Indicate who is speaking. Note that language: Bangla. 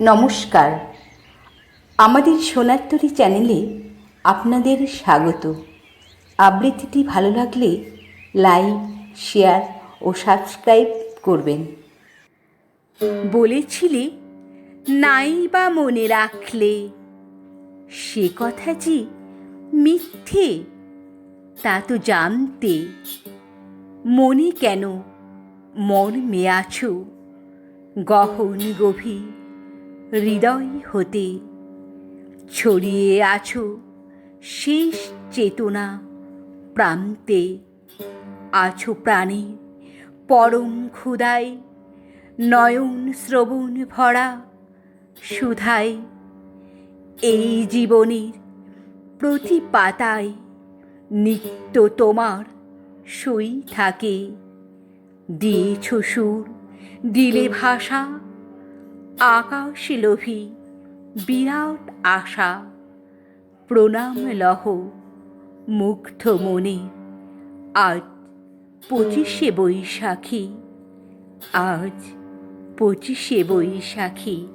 Speaker 1: নমস্কার। আমাদের সোনারতরী চ্যানেলে আপনাদের স্বাগত। আবৃত্তিটি ভালো লাগলে লাইক, শেয়ার ও সাবস্ক্রাইব করবেন। বলেছিলে, নাই বা মনে রাখলে, সে কথা যে মিথ্যে, তা তো জানতে। মনে কেন মর্মে আছো গহন গভীর হৃদয় হতে। ছড়িয়ে আছো শেষ চেতনা প্রান্তে। আছো প্রাণী পরম ক্ষুদায় নয়ন শ্রবণ ভরা সুধায়। এই জীবনের প্রতি পাতায় নিত্য তোমার সই থাকে। দিয়েছ সুর, দিলে ভাষা আকাশ লোভী বিরাট আশা প্রণাম লহ মুগ্ধ মনে। আজ পঁচিশে বৈশাখী আজ পঁচিশে বৈশাখী।